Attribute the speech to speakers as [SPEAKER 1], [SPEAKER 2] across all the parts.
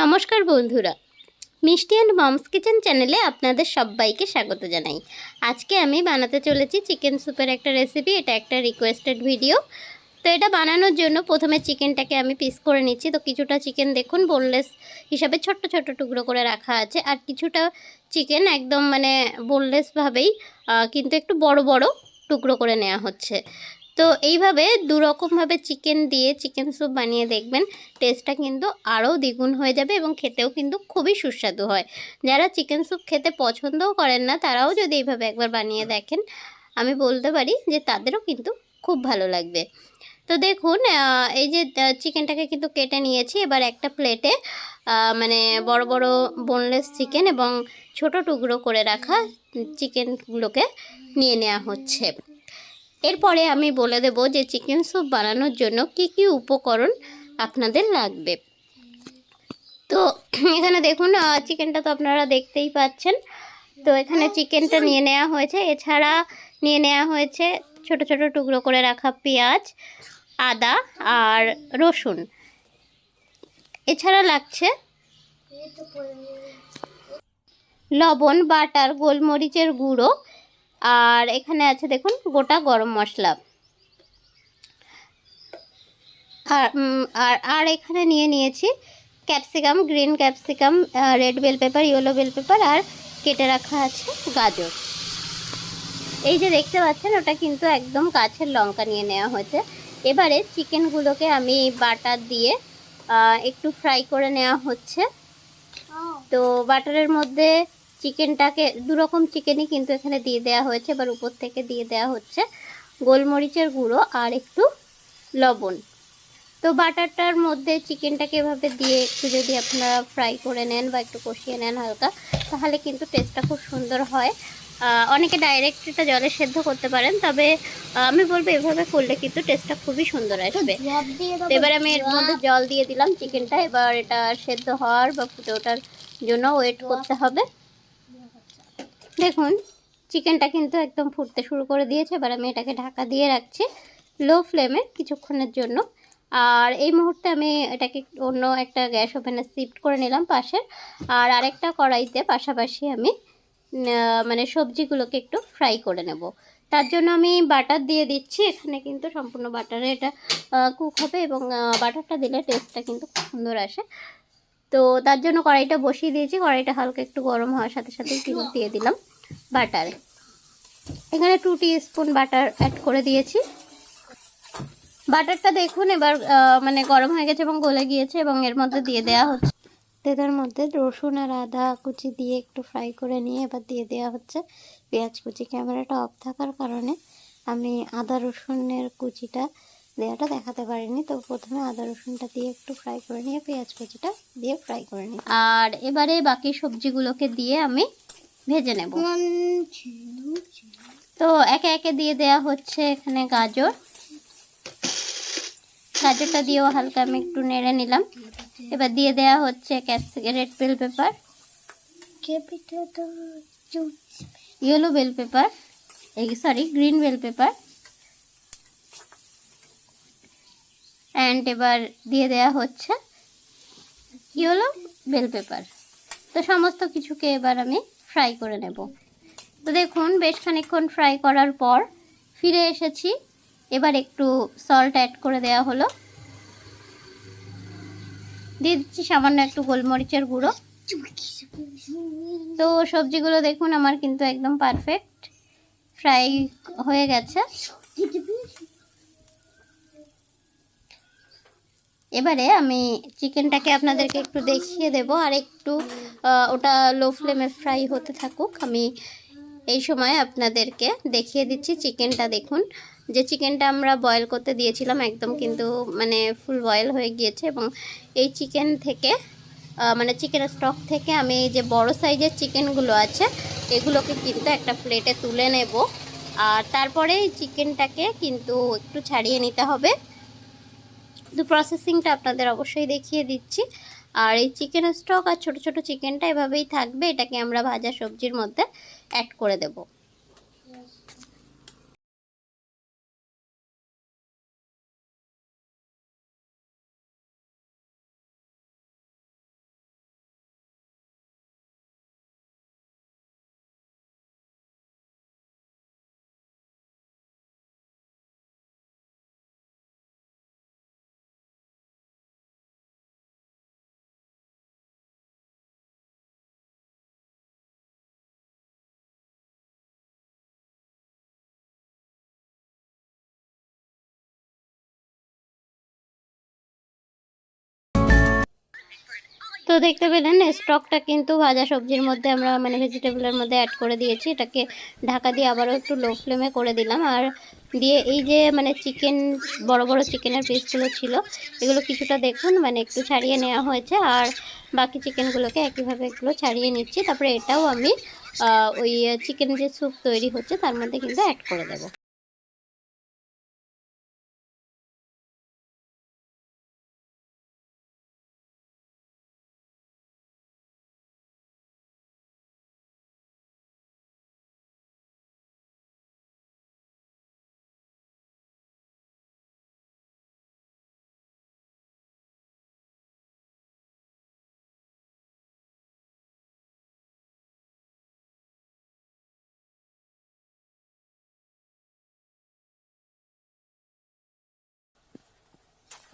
[SPEAKER 1] নমস্কার বন্ধুরা। মিষ্টি অ্যান্ড মমস কিচেন চ্যানেলে আপনাদের সবাইকে স্বাগত জানাই। আজকে আমি বানাতে চলেছি চিকেন স্যুপের একটা রেসিপি এটা একটা রিকোয়েস্টেড ভিডিও তো এটা বানানোর জন্য প্রথমে চিকেনটাকে আমি পিস করে নিচ্ছি। তো কিছুটা চিকেন দেখুন বোনলেস হিসাবে ছোট্ট ছোট্ট টুকরো করে রাখা আছে। আর কিছুটা চিকেন একদম মানে বোনলেসভাবেই কিন্তু একটু বড় বড় টুকরো করে নেওয়া হচ্ছে। তো এইভাবে দুরকমভাবে চিকেন দিয়ে চিকেন স্যুপ বানিয়ে দেখবেন, টেস্টটা কিন্তু আরও দ্বিগুণ হয়ে যাবে এবং খেতেও কিন্তু খুবই সুস্বাদু হয়। যারা চিকেন স্যুপ খেতে পছন্দও করেন না, তারাও যদি এইভাবে একবার বানিয়ে দেখেন, আমি বলতে পারি যে তাদেরও কিন্তু খুব ভালো লাগবে। তো দেখুন এই যে চিকেনটাকে কিন্তু কেটে নিয়েছি, এবার একটা প্লেটে মানে বড় বড় বোনলেস চিকেন এবং ছোট টুকরো করে রাখা চিকেনগুলোকে নিয়ে নেওয়া হচ্ছে। এরপরে আমি বলে দেব যে চিকেন স্যুপ বানানোর জন্য কি কি উপকরণ আপনাদের লাগবে। তো এখানে দেখুন চিকেনটা তো আপনারা দেখতেই পাচ্ছেন। তো এখানে চিকেনটা নিয়ে নেওয়া হয়েছে। এছাড়া নিয়ে নেওয়া হয়েছে ছোট ছোট টুকরো করে রাখা পেঁয়াজ, আদা আর রসুন। এছাড়া লাগছে লবণ, বাটার, গোলমরিচের গুঁড়ো আর এখানে আছে দেখুন গোটা গরম মশলা। আর আর আর এখানে নিয়ে নিয়েছি capsicum green capsicum red bell pepper yellow bell pepper আর কেটে রাখা আছে গাজর। এই যে দেখতে পাচ্ছেন ওটা কিন্তু একদম কাছের লঙ্কা নিয়ে নেওয়া হয়েছে। এবারে চিকেনগুলোকে আমি বাটার দিয়ে একটু ফ্রাই করে নেওয়া হচ্ছে। তো বাটারের মধ্যে চিকেনটাকে দুরকম চিকেনই কিন্তু এখানে দিয়ে দেওয়া হয়েছে এবার উপর থেকে দিয়ে দেওয়া হচ্ছে গোলমরিচের গুঁড়ো আর একটু লবণ। তো বাটারটার মধ্যে চিকেনটাকে এভাবে দিয়ে একটু যদি আপনারা ফ্রাই করে নেন বা একটু কষিয়ে নেন হালকা তাহলে কিন্তু টেস্টটা খুব সুন্দর হয়। অনেকে ডাইরেক্ট এটা জলে সেদ্ধ করতে পারেন তবে আমি বলব এভাবে করলে কিন্তু টেস্টটা খুবই সুন্দর আসবে। এবার আমি এর মধ্যে জল দিয়ে দিলাম চিকেনটা এবার এটা সেদ্ধ হওয়ার বা ফুটে ওঠার জন্য ওয়েট করতে হবে। দেখুন চিকেনটা কিন্তু একদম ফুটতে শুরু করে দিয়েছে। এবার আমি এটাকে ঢাকা দিয়ে রাখছি লো ফ্লেমে কিছুক্ষণের জন্য। আর এই মুহূর্তে আমি এটাকে অন্য একটা গ্যাস ওভেনে শিফট করে নিলাম পাশে। আর আরেকটা কড়াইতে পাশাপাশি আমি মানে সবজিগুলোকে একটু ফ্রাই করে নেব। তার জন্য আমি বাটার দিয়ে দিচ্ছি। এখানে কিন্তু সম্পূর্ণ বাটারে এটা কুক হবে এবং বাটারটা দিলে টেস্টটা কিন্তু সুন্দর আসে। তো তার জন্য কড়াইটা বসিয়ে দিয়েছি। কড়াইটা হালকা একটু গরম হওয়ার সাথে সাথে কিন্তু দিয়ে দিলাম বাটার। এখানে টু স্পুন বাটার অ্যাড করে দিয়েছি। বাটারটা দেখুন এবার মানে গরম হয়ে গেছে এবং গলে গিয়েছে এবং এর মধ্যে দিয়ে দেওয়া হচ্ছে। তেতার মধ্যে রসুন আর আদা কুচি দিয়ে একটু ফ্রাই করে নিয়ে এবার দিয়ে দেওয়া হচ্ছে। পেঁয়াজ কুচি। ক্যামেরাটা অফ থাকার কারণে আমি আদা রসুনের কুচিটা দেওয়াটা দেখাতে পারিনি তো প্রথমে আদা রসুনটা দিয়ে একটু ফ্রাই করে নিয়ে পেঁয়াজ কুচিটা দিয়ে ফ্রাই করে নিই। আর এবারে বাকি সবজিগুলোকে দিয়ে আমি ভেজে নেব। তো একে একে দিয়ে দেওয়া হচ্ছে এখানে গাজর। গাজরটা দিয়েও হালকা আমি একটু নেড়ে নিলাম। এবার দিয়ে দেওয়া হচ্ছে red bell pepper yellow bell pepper এই sorry green bell pepper and এবার দিয়ে দেওয়া হচ্ছে ইয়েলো বেল পেপার তো সমস্ত কিছুকে এবার আমি ফ্রাই করে নেব। তো দেখুন, বেশ খানিকক্ষণ ফ্রাই করার পর ফিরে এসেছি। এবার একটু সল্ট অ্যাড করে দেওয়া হলো। দিয়ে দিচ্ছি সামান্য একটু গোলমরিচের গুঁড়ো। তো সবজিগুলো দেখুন, আমার কিন্তু একদম পারফেক্ট ফ্রাই হয়ে গেছে। এবারে আমি চিকেনটাকে আপনাদেরকে একটু দেখিয়ে দেব, আর একটু ওটা লো ফ্লেমে ফ্রাই হতে থাকুক, আমি এই সময় আপনাদেরকে দেখিয়ে দিচ্ছি চিকেনটা দেখুন। যে চিকেনটা আমরা বয়েল করতে দিয়েছিলাম একদম কিন্তু মানে ফুল বয়েল হয়ে গিয়েছে, এবং এই চিকেন থেকে মানে চিকেনের স্টক থেকে আমি এই যে বড় সাইজের চিকেনগুলো আছে, এগুলোকে কিন্তু একটা প্লেটে তুলে নেব। আর তারপরে চিকেনটাকে কিন্তু একটু ছাড়িয়ে নিতে হবে। তো প্রসেসিংটা আপনাদের অবশ্যই দেখিয়ে দিচ্ছি। আর এই চিকেন স্টক আর ছোট ছোট চিকেনটা এভাবেই থাকবে, এটাকে আমরা ভাজা সবজির মধ্যে অ্যাড করে দেব।
[SPEAKER 2] তো দেখতে পেলেন, স্টকটা কিন্তু ভাজা সবজির মধ্যে আমরা মানে ভেজিটেবলের মধ্যে অ্যাড করে দিয়েছি। এটাকে ঢাকা দিয়ে আবারও একটু লো ফ্লেমে করে দিলাম। আর দিয়ে এই যে মানে চিকেন বড় বড় চিকেনের পিসগুলো ছিল, এগুলো কিছুটা দেখুন মানে একটু ছাড়িয়ে নেওয়া হয়েছে। আর বাকি চিকেনগুলোকে একইভাবে এগুলো ছাড়িয়ে নিচ্ছি। তারপরে এটাও আমি ওই চিকেন যে স্যুপ তৈরি হচ্ছে, তার মধ্যে কিন্তু অ্যাড করে দেবো।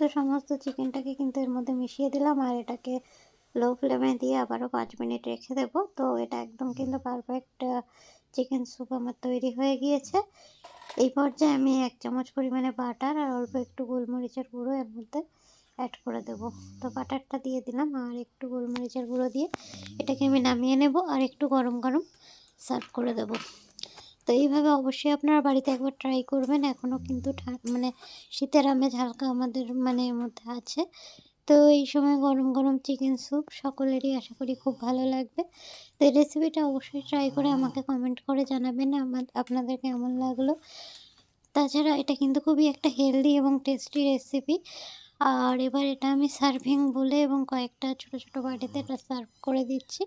[SPEAKER 2] তো সমস্ত চিকেনটাকে কিন্তু এর মধ্যে মিশিয়ে দিলাম আর এটাকে লো ফ্লেমে দিয়ে আবারও পাঁচ মিনিট রেখে দেবো। তো এটা একদম কিন্তু পারফেক্ট চিকেন স্যুপ আমার তৈরি হয়ে গিয়েছে। এই পর্যায়ে আমি এক চামচ পরিমাণে বাটার আর অল্প একটু গোলমরিচের গুঁড়ো এর মধ্যে অ্যাড করে দেব। তো বাটারটা দিয়ে দিলাম আর একটু গোলমরিচের গুঁড়ো দিয়ে এটাকে আমি নামিয়ে নেব আর একটু গরম গরম সার্ভ করে দেব। তো এইভাবে অবশ্যই আপনারা বাড়িতে একবার ট্রাই করবেন। এখনও কিন্তু মানে শীতের আমেজ হালকা আমাদের মানে মধ্যে আছে। তো এই সময় গরম গরম চিকেন স্যুপ সকলেরই আশা করি খুব ভালো লাগবে। তো এই রেসিপিটা অবশ্যই ট্রাই করে আমাকে কমেন্ট করে জানাবেন আমার, আপনাদের কেমন লাগল। তাছাড়া এটা কিন্তু খুবই একটা হেলদি এবং টেস্টি রেসিপি আর এবার এটা আমি সার্ভিং বলে এবং কয়েকটা ছোট ছোট বাটিতে এটা সার্ভ করে দিচ্ছি।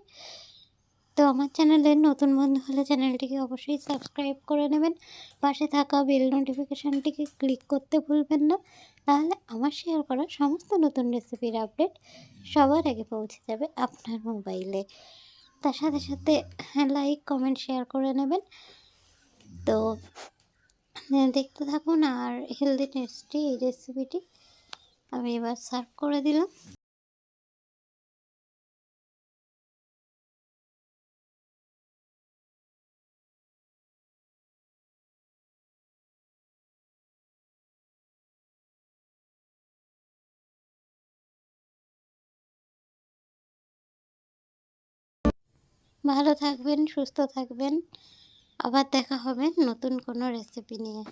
[SPEAKER 2] তো আমার চ্যানেলে নতুন বন্ধু হলে চ্যানেলটিকে অবশ্যই সাবস্ক্রাইব করে নেবেন। পাশে থাকা বেল নোটিফিকেশানটিকে ক্লিক করতে ভুলবেন না। তাহলে আমার শেয়ার করা সমস্ত নতুন রেসিপির আপডেট সবার আগে পৌঁছে যাবে আপনার মোবাইলে। তার সাথে সাথে লাইক, কমেন্ট, শেয়ার করে নেবেন। তো দেখতে থাকুন আর হেলদি, টেস্টি এই রেসিপিটি আমি এবার সার্ভ করে দিলাম। ভালো থাকবেন সুস্থ থাকবেন। আবার দেখা হবে নতুন কোনো রেসিপি নিয়ে।